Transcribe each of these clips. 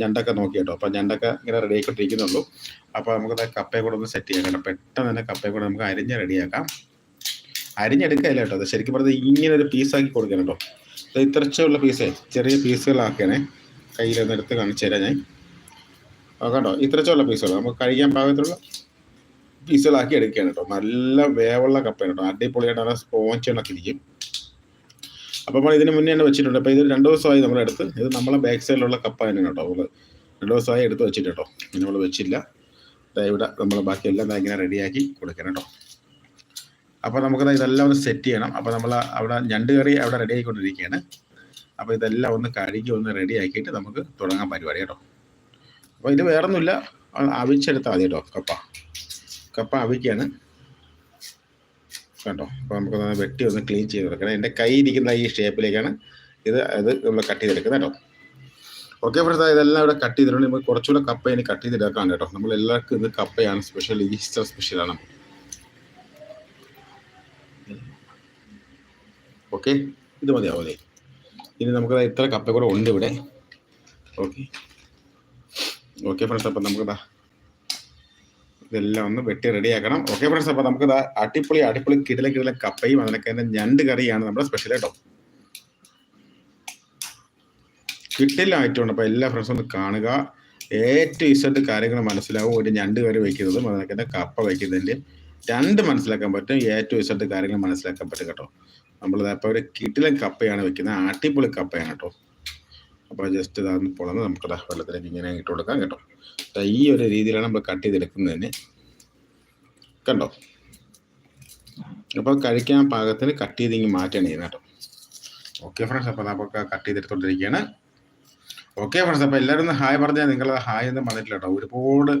ഞണ്ടൊക്കെ നോക്കി കേട്ടോ അപ്പം ഞണ്ടൊക്കെ ഇങ്ങനെ റെഡി ആയിക്കൊണ്ടിരിക്കുന്നുള്ളൂ. അപ്പോൾ നമുക്ക് കപ്പയെ കൂടെ ഒന്ന് സെറ്റ് ചെയ്യാം. കേട്ടോ പെട്ടെന്ന് തന്നെ കപ്പയെ കൂടെ നമുക്ക് അരിഞ്ഞ് റെഡിയാക്കാം അരിഞ്ഞെടുക്കല്ല കേട്ടോ. അത് ശരിക്കും പറഞ്ഞാൽ ഇങ്ങനെ ഒരു പീസാക്കി കൊടുക്കണം കേട്ടോ. അത് ഇത്രച്ചുള്ള പീസേ ചെറിയ പീസുകളാക്കണേ കയ്യിലൊന്ന് എടുത്ത് കാണിച്ചു തരാം ഞാൻ. ആ കണ്ടോ? ഇത്രച്ചുള്ള പീസുകൾ നമുക്ക് കഴിക്കാൻ പാകത്തിലുള്ള പീസുകളാക്കി എടുക്കുകയാണ് കേട്ടോ. നല്ല വേവുള്ള കപ്പയാണ് കേട്ടോ. അടിപൊളിയായിട്ട് നല്ല സ്പോഞ്ച് കണക്ക് ഇരിക്കും. അപ്പോൾ നമ്മൾ ഇതിന് മുന്നേ തന്നെ വെച്ചിട്ടുണ്ട്. അപ്പോൾ ഇത് രണ്ട് ദിവസമായി നമ്മളെടുത്ത് ഇത് നമ്മളെ ബാക്ക് സൈഡിലുള്ള കപ്പ തന്നെയാണ് കേട്ടോ. നമ്മൾ രണ്ട് ദിവസമായി എടുത്ത് വെച്ചിട്ട് കേട്ടോ. നമ്മൾ വെച്ചില്ല. ഇവിടെ നമ്മൾ ബാക്കി എല്ലാം ഇങ്ങനെ റെഡിയാക്കി കൊടുക്കണം കേട്ടോ. അപ്പോൾ നമുക്ക് ഇതെല്ലാം ഒന്ന് സെറ്റ് ചെയ്യണം. അപ്പോൾ നമ്മൾ അവിടെ ഞണ്ട് കറി അവിടെ റെഡി ആയിക്കൊണ്ടിരിക്കുകയാണ്. അപ്പോൾ ഇതെല്ലാം ഒന്ന് കഴുകി ഒന്ന് റെഡി ആക്കിയിട്ട് നമുക്ക് തുടങ്ങാൻ പരിപാടി കേട്ടോ. അപ്പോൾ ഇത് വേറൊന്നുമില്ല. അവിച്ചെടുത്താൽ മതി കേട്ടോ കപ്പ. കപ്പ അവിക്കാണ് കണ്ടോ? അപ്പോൾ നമുക്കൊന്ന് വെട്ടി ഒന്ന് ക്ലീൻ ചെയ്ത് കൊടുക്കണം. എന്റെ കൈ ഇരിക്കുന്ന ഈ ഷേപ്പിലേക്കാണ് ഇത് അത് നമ്മൾ കട്ട് ചെയ്തെടുക്കുന്നത് കേട്ടോ. ഓക്കെ ഫ്രണ്ട്സ് ഇതെല്ലാം ഇവിടെ കട്ട് ചെയ്തിട്ടുണ്ട്. നമുക്ക് കുറച്ചുകൂടെ കപ്പ ഇനി കട്ട് ചെയ്തെടുക്കാൻ കേട്ടോ. നമ്മൾ എല്ലാവർക്കും ഇത് കപ്പയാണ്. സ്പെഷ്യൽ ഈസ്റ്റർ സ്പെഷ്യലാണ് ഓക്കെ ഇത് മതിയാവും ഇനി നമുക്ക് ഇത്ര കപ്പ കൂടെ ഉണ്ട് ഇവിടെ. ഓക്കെ ഓക്കെ ഫ്രണ്ട്സ് അപ്പം നമുക്ക് ദാ ഇതെല്ലാം ഒന്ന് വെട്ടി റെഡിയാക്കണം ഓക്കെ ഫ്രണ്ട്സ് അപ്പോൾ നമുക്ക് അടിപൊളി അടിപൊളി കിടല കിടല കപ്പയും അതിനൊക്കെ തന്നെ ഞണ്ട് കറിയാണ് നമ്മുടെ സ്പെഷ്യൽ കേട്ടോ. കിട്ടില്ല ആയിട്ടുണ്ട് അപ്പോൾ എല്ലാ ഫ്രണ്ട്സും ഒന്ന് കാണുക. ഏറ്റവും ഇഷ്ടമായിട്ട് കാര്യങ്ങൾ മനസ്സിലാവും. ഒരു ഞണ്ട് കറി വയ്ക്കുന്നതും അതിനൊക്കെ തന്നെ കപ്പ വയ്ക്കുന്നതിന്റെ രണ്ട് മനസ്സിലാക്കാൻ പറ്റും. ഏറ്റവും ഇഷ്ടമായിട്ട് കാര്യങ്ങൾ മനസ്സിലാക്കാൻ പറ്റും കേട്ടോ. നമ്മൾ അപ്പൊ ഒരു കിട്ടിലും കപ്പയാണ് വെക്കുന്നത് അടിപൊളി കപ്പയാണ് കേട്ടോ. അപ്പോൾ ജസ്റ്റ് ഇതാന്ന് പൊളന്ന് നമുക്ക് ദാ വെള്ളത്തിലേക്ക് ഇങ്ങനെ ഇട്ട് കൊടുക്കാം കേട്ടോ. ഈ ഒരു രീതിയിലാണ് നമ്മൾ കട്ട് ചെയ്തെടുക്കുന്നതിന്. കണ്ടോ? അപ്പോൾ കഴിക്കാൻ പാകത്തിന് കട്ട് ചെയ്ത് ഇങ്ങനെ മാറ്റണം ചെയ്യുന്നത് കേട്ടോ. ഓക്കെ ഫ്രണ്ട്സ് അപ്പോൾ നമുക്ക് കട്ട് ചെയ്തെടുത്തോണ്ടിരിക്കുകയാണ് ഓക്കെ ഫ്രണ്ട്സ് അപ്പോൾ എല്ലാവരും ഒന്ന് ഹായ് പറഞ്ഞാൽ നിങ്ങൾ ഹായ് ഒന്നും പറഞ്ഞിട്ടില്ല കേട്ടോ. ഒരുപാട്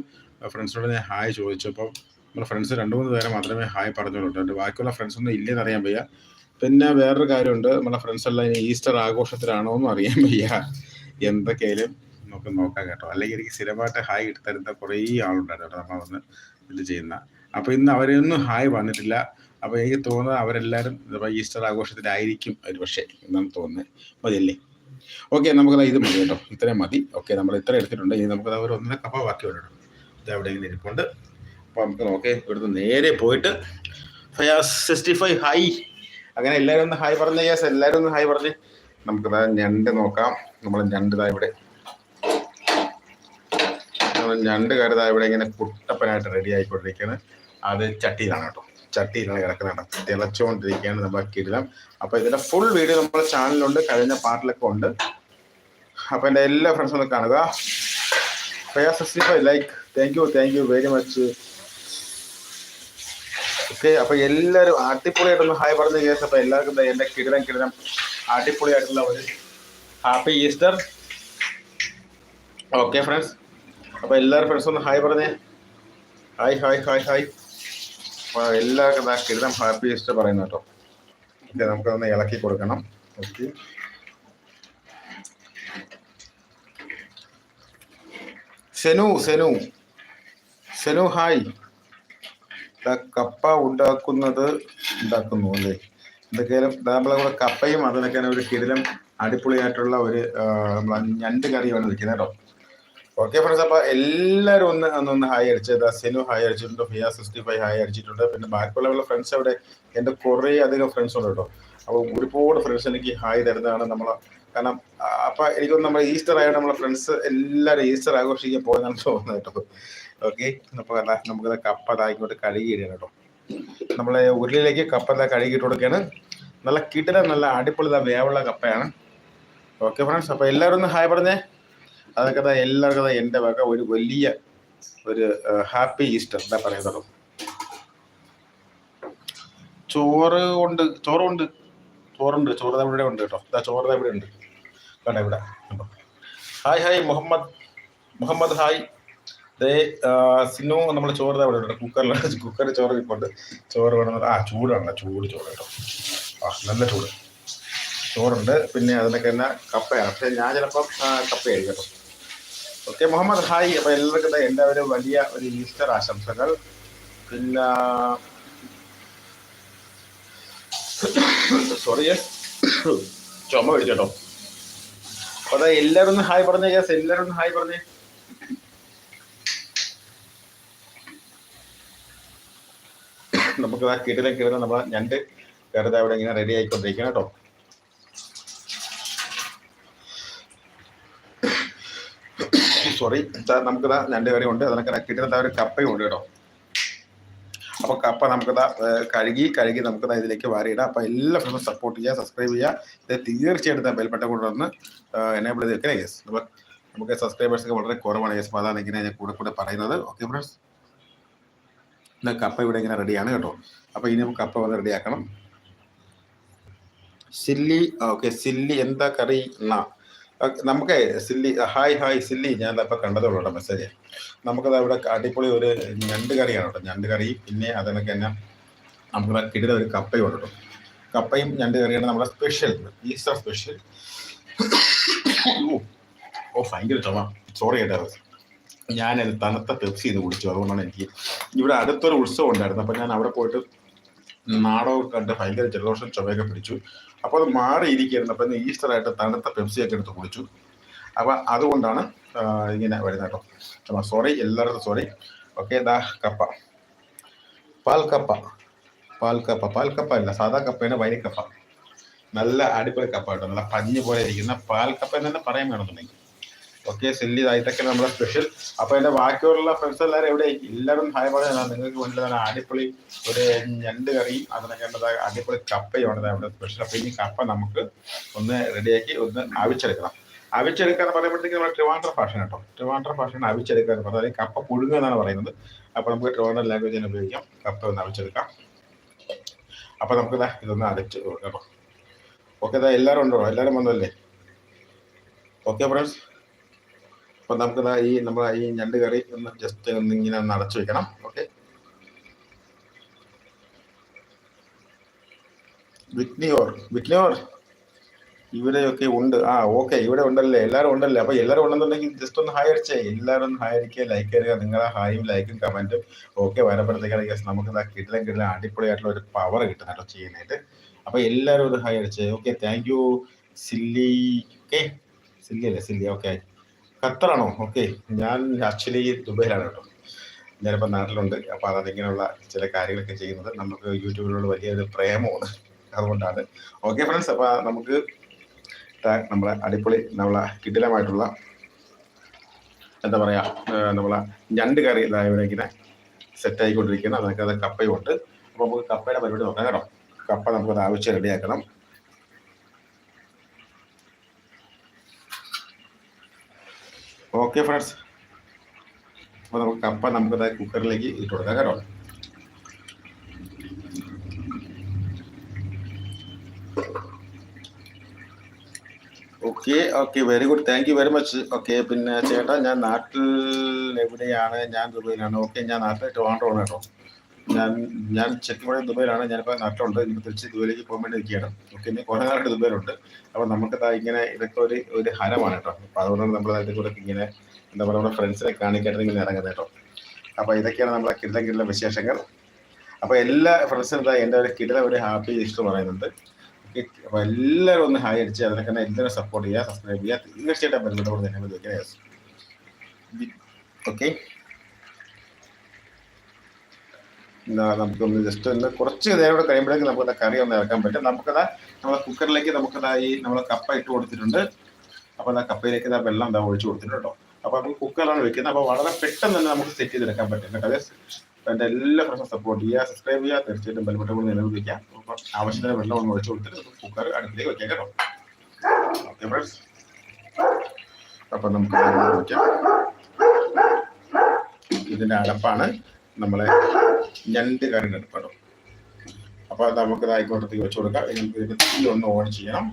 ഫ്രണ്ട്സിനോട് ഞാൻ ഹായ് ചോദിച്ചപ്പോൾ നമ്മുടെ ഫ്രണ്ട്സ് രണ്ട് മൂന്ന് പേരെ മാത്രമേ ഹായ് പറഞ്ഞുള്ളൂ കേട്ടോ. ബാക്കിയുള്ള ഫ്രണ്ട്സ് ഒന്നും ഇല്ലെന്ന് അറിയാൻ വയ്യ. പിന്നെ വേറൊരു കാര്യമുണ്ട്. നമ്മളെ ഫ്രണ്ട്സ് എല്ലാം ഈസ്റ്റർ ആഘോഷത്തിലാണോ എന്ന് അറിയാൻ വയ്യ. എന്തൊക്കെയായാലും നമുക്ക് നോക്കാം കേട്ടോ. അല്ലെങ്കിൽ എനിക്ക് സ്ഥിരമായിട്ട് ഹായ് ഇട്ടുതരുന്ന കുറേ ആളുണ്ടായിരുന്നു നമ്മൾ വന്ന് ഇത് ചെയ്യുന്ന. അപ്പോൾ ഇന്ന് അവരൊന്നും ഹായ് വന്നിട്ടില്ല അപ്പോൾ എനിക്ക് തോന്നുന്നത് അവരെല്ലാവരും ഈസ്റ്റർ ആഘോഷത്തിലായിരിക്കും ഒരു പക്ഷേ എന്നാണ് തോന്നുന്നത്. മതിയല്ലേ? ഓക്കെ നമുക്ക് ഇത് മതി കേട്ടോ. ഇത്രയും മതി. ഓക്കെ നമ്മൾ ഇത്ര എടുത്തിട്ടുണ്ട്. ഇനി നമുക്ക് ഒരു ഒന്നര കപ്പ ബാക്കി വരണം ഇത് അവിടെ ഇങ്ങനെ ഇരിപ്പുണ്ട്. അപ്പോൾ നമുക്ക് നോക്കേ ഇവിടുന്ന് നേരെ പോയിട്ട് ഫയാസ് സിക്സ്റ്റി ഫൈവ് ഹൈ അങ്ങനെ എല്ലാവരും ഒന്ന് ഹായ് പറഞ്ഞ യെസ് എല്ലാവരും ഒന്ന് ഹായ് പറഞ്ഞ്. നമുക്കിതാ ഞണ്ട് നോക്കാം. നമ്മൾ ഞണ്ട് ഇതാ ഇവിടെ. ഞണ്ട് കരുതാ ഇവിടെ ഇങ്ങനെ കുട്ടപ്പനായിട്ട് റെഡി ആയിക്കൊണ്ടിരിക്കുകയാണ് അത് ചട്ടിയിലാണ് കേട്ടോ. ചട്ടിയിലാണ് കിടക്കുന്നത് തിളച്ചുകൊണ്ടിരിക്കുകയാണ് നമ്മൾ കിടിലം. അപ്പോൾ ഇതിന്റെ ഫുൾ വീഡിയോ നമ്മുടെ ചാനലിലുണ്ട് കഴിഞ്ഞ പാർട്ടിലൊക്കെ ഉണ്ട്. അപ്പോൾ എന്റെ എല്ലാ ഫ്രണ്ട്സും ഒന്ന് കാണുക. Like thank you thank you very much okay അപ്പൊ എല്ലാവരും അടിപൊളിയായിട്ടൊന്ന് ഹായ് പറഞ്ഞ കേസ് അപ്പൊ എല്ലാവർക്കും എന്റെ കിടനം കിടനം അടിപൊളിയായിട്ടുള്ള ഹാപ്പി ഈസ്റ്റർ. ഓക്കെ ഫ്രണ്ട്സ് അപ്പൊ എല്ലാവരും ഫ്രണ്ട്സ് ഒന്ന് ഹായ് പറഞ്ഞേ. Hi hi hi hi. എല്ലാവർക്കും എന്താ കിടനം ഹാപ്പി ഈസ്റ്റർ പറയുന്നു കേട്ടോ. ഇത് നമുക്കൊന്ന് ഇളക്കി കൊടുക്കണം. ഓക്കെ സെനു സെനു. സെനു ഹായ്. കപ്പ ഉണ്ടാക്കുന്നത് ഉണ്ടാക്കുന്നു അല്ലേ? എന്തൊക്കെയാലും നമ്മളെ കൂടെ കപ്പയും അതിനൊക്കെ ഒരു കിടിലം അടിപൊളിയായിട്ടുള്ള ഒരു നമ്മളെ ഞണ്ട് കറിയാണ് വെക്കുന്നത് കേട്ടോ. ഓക്കെ ഫ്രണ്ട്സ് അപ്പോൾ എല്ലാവരും ഒന്ന് ഒന്ന് ഹായ് അടിച്ചത് സെനു ഹായ് അടിച്ചിട്ടുണ്ട് ഫിയ സിക്സ്റ്റി ഫൈവ് ഹായ് അടിച്ചിട്ടുണ്ട് പിന്നെ ബാക്കിയുള്ള ഫ്രണ്ട്സ് അവിടെ എന്റെ കുറേ അധികം ഫ്രണ്ട്സ് ഉണ്ട് കേട്ടോ. അപ്പോൾ ഒരുപാട് ഫ്രണ്ട്സ് എനിക്ക് ഹായ് തരുന്നതാണ് നമ്മൾ കാരണം അപ്പൊ എനിക്കൊന്ന് നമ്മുടെ ഈസ്റ്റർ ആയിട്ട് നമ്മുടെ ഫ്രണ്ട്സ് എല്ലാവരും ഈസ്റ്റർ ആഘോഷിക്കാൻ പോകുന്ന തോന്നുന്നത് കേട്ടോ. ഓക്കെ അപ്പൊ അല്ല നമുക്കത് കപ്പ ഇങ്ങോട്ട് കഴുകി ഇടുക കേട്ടോ. നമ്മളെ ഉരുളിലേക്ക് കപ്പ അതാ കഴുകിയിട്ട് കൊടുക്കുകയാണ്. നല്ല കിട്ടില നല്ല അടിപൊളി വേവുള്ള കപ്പയാണ്. ഓക്കെ ഫ്രണ്ട്സ് അപ്പൊ എല്ലാവരും ഒന്ന് ഹായ് പറഞ്ഞേ. അതൊക്കെ തന്നെ എല്ലാവർക്കും തന്നെ എന്റെ വക ഒരു വലിയ ഒരു ഹാപ്പി ഈസ്റ്റർ എന്താ പറയുന്നത് ചോറ് ഉണ്ട് ചോറുണ്ട്. ചോറുണ്ട്. ചോറ് ഇവിടെ ഉണ്ട് കേട്ടോ. ഇതാ ചോറ് ഇവിടെ ഉണ്ട്. കേട്ടോ ഇവിടെ? Hi hi Muhammad. Muhammad hi. ദേ സിനു നമ്മൾ ചോറ് ഇവിടെ ഉണ്ട് കുക്കറിൽ കുക്കറിൽ ചോറ് ഇരിപ്പുണ്ട് ചോറ് വേണം ആ ചൂടാണ്. ചൂട് ചോറ് കേട്ടോ. ആ നല്ല ചൂട്. ചോറുണ്ട്. പിന്നെ അതിനൊക്കെ തന്നെ കപ്പയാണ്. പക്ഷേ ഞാൻ ചിലപ്പം കപ്പയായിരിക്കും കേട്ടോ. Okay Muhammad hi. അപ്പം എല്ലാവർക്കും എല്ലാവരും വലിയ ഒരു ഈസ്റ്റർ ആശംസകൾ. പിന്നെ സോറി ചുമ പിടിച്ചോ അപ്പൊ അതാ എല്ലാരും ഹായ് പറഞ്ഞേ യെസ് എല്ലാരും ഹായ് പറഞ്ഞേ. നമുക്ക് കിടിലം കിടന്ന് നമ്മളെ ഞണ്ട് വെറുതെ അവിടെ ഇങ്ങനെ റെഡി ആയിക്കൊണ്ടിരിക്കണം കേട്ടോ. സോറി നമുക്കിതാ ഞണ്ട് കറി ഉണ്ട്. അതിനൊക്കെ കിട്ടുന്ന ഒരു കപ്പയും ഉണ്ട് കേട്ടോ. അപ്പൊ കപ്പ നമുക്കത് കഴുകി കഴുകി നമുക്കത് ഇതിലേക്ക് വാരിയിടാം. അപ്പൊ എല്ലാ ഫ്രണ്ട്സും സപ്പോർട്ട് ചെയ്യുക സബ്സ്ക്രൈബ് ചെയ്യുക. ഇത് തീർച്ചയായിട്ടും ബെൽബട്ട കൊണ്ടുവന്ന് എനേബിൾ ചെയ്ത് വെക്കണം യെസ് നമുക്ക് സബ്സ്ക്രൈബേഴ്സ് ഒക്കെ വളരെ കുറവാണ്. യെസ് അപ്പോൾ അതാണ് ഇങ്ങനെ ഞാൻ കൂടെ കൂടെ പറയുന്നത്. ഓക്കെ ഫ്രണ്ട്സ് ഇന്ന് കപ്പ ഇവിടെ ഇങ്ങനെ റെഡിയാണ് കേട്ടോ. അപ്പോൾ ഇനി നമുക്ക് കപ്പ വന്ന് റെഡിയാക്കണം സില്ലി ഓക്കെ സില്ലി എന്താ കറി? എന്നാ നമുക്ക് സില്ലി ഹായ് ഹായ് സില്ലി ഞാൻ ഇപ്പൊ കണ്ടതേ മെസ്സേജ് നമുക്കത് അവിടെ അടിപൊളി ഒരു ഞണ്ട് കറിയാണ് കേട്ടോ ഞണ്ട് കറി. പിന്നെ അതിനൊക്കെ തന്നെ നമുക്ക് കിട്ടുന്ന ഒരു കപ്പയും ഉണ്ട് കപ്പയും ഞണ്ട് കറിയാണ് നമ്മുടെ സ്പെഷ്യൽ ഈസ്റ്റർ സ്പെഷ്യൽ ഓ ഭയങ്കര ചുമ. സോറി കേട്ടോ. ഞാൻ തണുത്ത പെപ്സി ഇത് കുടിച്ചു അതുകൊണ്ടാണ് എനിക്ക് ഇവിടെ അടുത്തൊരു ഉത്സവം ഉണ്ടായിരുന്നു. അപ്പൊ ഞാൻ അവിടെ പോയിട്ട് നാടകം കണ്ട് ഭയങ്കര ജലദോഷം ചുമയൊക്കെ പിടിച്ചു. അപ്പോൾ അത് മാറിയിരിക്കുകയായിരുന്നു. ഈസ്റ്റർ ആയിട്ട് തണുത്ത പെപ്സിയൊക്കെ എടുത്ത് കുടിച്ചു. അപ്പോൾ അതുകൊണ്ടാണ് ഇങ്ങനെ വരുന്നത് കേട്ടോ. സോറി എല്ലാവർക്കും സോറി ഓക്കെ ദാ കപ്പ. പാൽ കപ്പ. പാൽ കപ്പ. പാൽ കപ്പ അല്ല സാധാ കപ്പയാണ് വൈരിക്കപ്പ നല്ല അടിപൊളി കപ്പ കേട്ടോ. നല്ല പഞ്ഞ് പോലെ ഇരിക്കുന്ന പാൽ കപ്പ എന്ന് തന്നെ പറയാൻ വേണമെന്നുണ്ടെങ്കിൽ. ഓക്കെ സെല്ലി ഇതൊക്കെ നമ്മുടെ സ്പെഷ്യൽ അപ്പൊ എന്റെ ബാക്കിയുള്ള ഫ്രണ്ട്സ് എല്ലാവരും എവിടെ? എല്ലാവരും ഹായ് പറയാ. നിങ്ങൾക്ക് മുന്നിൽ തന്നെ അടിപൊളി ഒരു ഞണ്ട് കറി. അതിനൊക്കെ അടിപൊളി കപ്പയാണ് അവിടെ സ്പെഷ്യൽ അപ്പൊ ഇനി കപ്പ നമുക്ക് ഒന്ന് റെഡിയാക്കി ഒന്ന് അവിച്ചെടുക്കണം. അവിച്ചെടുക്കുക എന്ന് പറയുമ്പോഴത്തേക്ക് നമ്മുടെ ട്രിവാൻഡ്ര ഭാഷ കേട്ടോ. ട്രിവാൻഡ്ര ഭാഷയാണ് അവിച്ചെടുക്കുക എന്ന് പറഞ്ഞാൽ കപ്പ പുഴുങ്ങുക എന്നാണ് പറയുന്നത്. അപ്പൊ നമുക്ക് ട്രിവാൻഡ്ര ലാംഗ്വേജ് തന്നെ ഉപയോഗിക്കാം. കപ്പ ഒന്ന് അവിച്ചെടുക്കാം. അപ്പൊ നമുക്ക് ഇതൊന്ന് അടച്ച് കേട്ടോ. ഓക്കെ എല്ലാവരും ഉണ്ടോ? എല്ലാവരും വന്നല്ലേ ഓക്കെ ഫ്രണ്ട്സ് അപ്പൊ നമുക്ക് ഈ നമ്മുടെ ഈ ഞണ്ട് കറി ഒന്ന് ജസ്റ്റ് ഒന്ന് ഇങ്ങനെ ഒന്ന് അടച്ചു വെക്കണം. ഓക്കെ വിക്നിയോർ വിക്നിയോർ ഇവിടെയൊക്കെ ഉണ്ട്. ആ ഓക്കെ ഇവിടെ ഉണ്ടല്ലേ? എല്ലാവരും ഉണ്ടല്ലേ? അപ്പൊ എല്ലാവരും ഉണ്ടെന്നുണ്ടെങ്കിൽ ജസ്റ്റ് ഒന്ന് ഹായ് അടിച്ചേ. എല്ലാവരും ഒന്ന് ഹായ് അടിക്കുക ലൈക്ക് ചെയ്യുക. നിങ്ങളെ ഹായും ലൈക്കും കമന്റും ഓക്കെ വരപ്പെടുത്തേക്കാണെങ്കിൽ നമുക്ക് ഇതാ കിടിലം കിടിലം അടിപൊളിയായിട്ടുള്ള ഒരു പവർ കിട്ടും കേട്ടോ ചെയ്യാനായിട്ട് അപ്പൊ എല്ലാവരും ഒരു hi അടിച്ചേ. Okay thank you Silly okay Silly അല്ലേ? സില്ലി ഓക്കെ ഖത്തറാണോ? ഓക്കെ. ഞാൻ ആക്ച്വലി ദുബൈയിലാണ് കേട്ടോ. ഞാനിപ്പോൾ നാട്ടിലുണ്ട്. അപ്പോൾ അതിങ്ങനെയുള്ള ചില കാര്യങ്ങളൊക്കെ ചെയ്യുന്നത് നമുക്ക് യൂട്യൂബിലുള്ള വലിയൊരു പ്രേമമാണ്. അതുകൊണ്ടാണ്. ഓക്കെ ഫ്രണ്ട്സ് അപ്പോൾ നമുക്ക് നമ്മളെ അടിപൊളി നമ്മളെ കിടിലമായിട്ടുള്ള എന്താ പറയുക നമ്മളെ ഞണ്ട് കറി ഇതാ ഇങ്ങനെ സെറ്റ് അതൊക്കെ അത് കപ്പയുണ്ട്. അപ്പോൾ നമുക്ക് കപ്പയുടെ പരിപാടി നോക്കാം കേട്ടോ. കപ്പ നമുക്കത് ആവശ്യം റെഡിയാക്കണം. Okay friends. അപ്പോൾ നമുക്ക് കപ്പ നമുക്കത് കുക്കറിലേക്ക് ഇട്ട് കൊടുക്കാം കേട്ടോ. Okay okay. Very good thank you very much okay പിന്നെ ചേട്ടാ ഞാൻ നാട്ടിൽ എവിടെയാണ്? ഞാൻ ദുബൈയിലാണ്. ഓക്കെ ഞാൻ നാട്ടിൽ ട്രിവാൻഡ്രമാണ് കേട്ടോ. ഞാൻ ഞാൻ ചെക്കിമൂടെ ദുബൈയിലാണ്. ഞാനിപ്പോൾ നാട്ടിലുണ്ട്. ഇനി തിരിച്ച് ദുബൈയിലേക്ക് പോകാൻ വേണ്ടി നിൽക്കുകയാണ്. ഓക്കെ ഇനി കുറേ നാളായിട്ട് ദുബൈയിലുണ്ട്. അപ്പോൾ നമുക്ക് ഇങ്ങനെ ഇതൊക്കെ ഒരു ഒരു ഹരമാണ് കേട്ടോ. അപ്പോൾ അതുകൊണ്ടാണ് നമ്മൾ അതിന്റെ കൂടെ ഇങ്ങനെ എന്താ പറയുക നമ്മുടെ ഫ്രണ്ട്സിനെ കാണിക്കാനായിട്ട് ഇങ്ങനെ ഇറങ്ങുന്നത് കേട്ടോ. അപ്പോൾ ഇതൊക്കെയാണ് നമ്മളെ കിടിലം കിടിലം വിശേഷങ്ങൾ. അപ്പോൾ എല്ലാ ഫ്രണ്ട്സിനും എന്താ എന്റെ ഒരു കിടിലം ഒരു ഹാപ്പി ഇഷ്ടം പറയുന്നുണ്ട്. അപ്പോൾ എല്ലാവരും ഒന്ന് ഹായ് അടിച്ച് അതിനൊക്കെ എല്ലാവരും സപ്പോർട്ട് ചെയ്യുക സബ്സ്ക്രൈബ് ചെയ്യുക. തീർച്ചയായിട്ടും ബന്ധപ്പെട്ട കൂടെ തന്നെ വിളിക്കുക ഓക്കെ എന്താ നമുക്കൊന്ന് ജസ്റ്റ് ഒന്ന് കുറച്ച് നേരം കൂടെ കഴിയുമ്പോഴേക്കും നമുക്ക് കറി ഒന്ന് ഇറക്കാൻ പറ്റും. നമുക്കതാ നമ്മളെ കുക്കറിലേക്ക് നമുക്കതായി ഈ നമ്മൾ കപ്പ ഇട്ട് കൊടുത്തിട്ടുണ്ട്. അപ്പോൾ ആ കപ്പയിലേക്ക് ഇതാ വെള്ളം എന്താ ഒഴിച്ചു കൊടുത്തിട്ടുണ്ട് അപ്പോൾ നമുക്ക് കുക്കറിലാണ് വെക്കുന്നത്. അപ്പോൾ വളരെ പെട്ടെന്ന് തന്നെ നമുക്ക് സെറ്റ് ചെയ്തെടുക്കാൻ പറ്റും. കേട്ടോ എന്റെ എല്ലാ ഫ്രണ്ട്സും സപ്പോർട്ട് ചെയ്യുക സബ്സ്ക്രൈബ് ചെയ്യുക. തീർച്ചയായിട്ടും ബലപ്പെട്ട കൂടി നിലനിൽപ്പിക്കാം അപ്പോൾ ആവശ്യത്തിന് വെള്ളം ഒന്ന് ഒഴിച്ചു കൊടുത്തിട്ട് കുക്കർ അടുപ്പിലേക്ക് വെക്കാം കേട്ടോ. ഓക്കെ ഫ്രണ്ട്സ് അപ്പം നമുക്ക് ഇതിന്റെ അടപ്പാണ് നമ്മളെ ഞണ്ട് കറിയുടെ അടുപ്പാണ് അപ്പോൾ നമുക്ക് ഇതായിക്കോട്ടത്തേക്ക് വെച്ച് കൊടുക്കാം. ഇതിന് തീ ഒന്ന് ഓൺ ചെയ്യണം.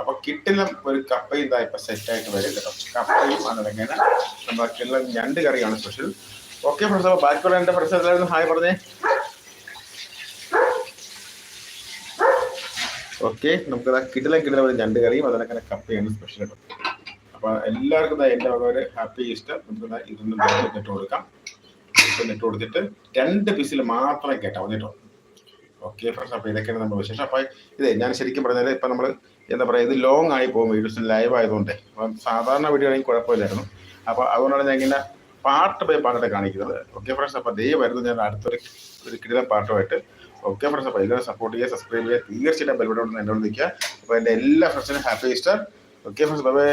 അപ്പൊ കിട്ടുന്ന ഒരു കപ്പയും ഇതാ ഇപ്പൊ സെറ്റ് ആയിട്ട് വരും. കേട്ടോ കപ്പയും അതങ്ങനെ നമ്മുടെ രണ്ട് കറിയാണ് സ്പെഷ്യൽ ഓക്കെ ഫ്രണ്ട്സ് അപ്പൊ ബാക്കിയുള്ള എന്റെ ഫ്രണ്ട്സ് എല്ലാവരും ഹായ് പറഞ്ഞേ. ഓക്കെ നമുക്ക് കിട്ടില്ല കിട്ടില്ല ഒരു ഞണ്ട് കറിയും അതിനൊക്കെ കപ്പയാണ് സ്പെഷ്യൽ കേട്ടോ അപ്പൊ എല്ലാവർക്കും എന്റെ ഒരു ഹാപ്പി ഈസ്റ്റർ നമുക്ക് ഇതൊന്നും ഇട്ട് കൊടുക്കാം. ഇട്ട് കൊടുത്തിട്ട് രണ്ട് പീസിൽ മാത്രം കേട്ടോ കേട്ടോ ഓക്കെ ഫ്രണ്ട്സ് അപ്പൊ ഇതൊക്കെയാണ് നമ്മുടെ വിശേഷം. അപ്പൊ ഇതേ ഞാൻ ശരിക്കും പറഞ്ഞാൽ ഇപ്പൊ നമ്മൾ എന്താ പറയുക ഇത് ലോങ് ആയി പോകും വീഡിയോസ് ലൈവ് ആയതുകൊണ്ട്. അപ്പം സാധാരണ വീഡിയോ ആണെങ്കിൽ കുഴപ്പമില്ലായിരുന്നു. അപ്പോൾ അതുകൊണ്ടാണ് ഞാൻ ഇങ്ങനെ പാർട്ട് ബൈ പാട്ടൊക്കെ കാണിക്കുന്നത്. ഓക്കെ ഫ്രണ്ട്സ് അപ്പോൾ ദേ വരുന്നത് ഞാൻ അടുത്തൊരു ഒരു കിടിലം പാട്ടുമായിട്ട്. ഓക്കെ ഫ്രണ്ട്സ് അപ്പോൾ എല്ലാവരും സപ്പോർട്ട് ചെയ്യുക സബ്സ്ക്രൈബ് ചെയ്യുക. തീർച്ചയായിട്ടും ബെൽബട്ടോട് എന്നോട് നിൽക്കുക അപ്പോൾ എന്റെ എല്ലാ ഫ്രണ്ട്സിനും happy Easter okay friends bye bye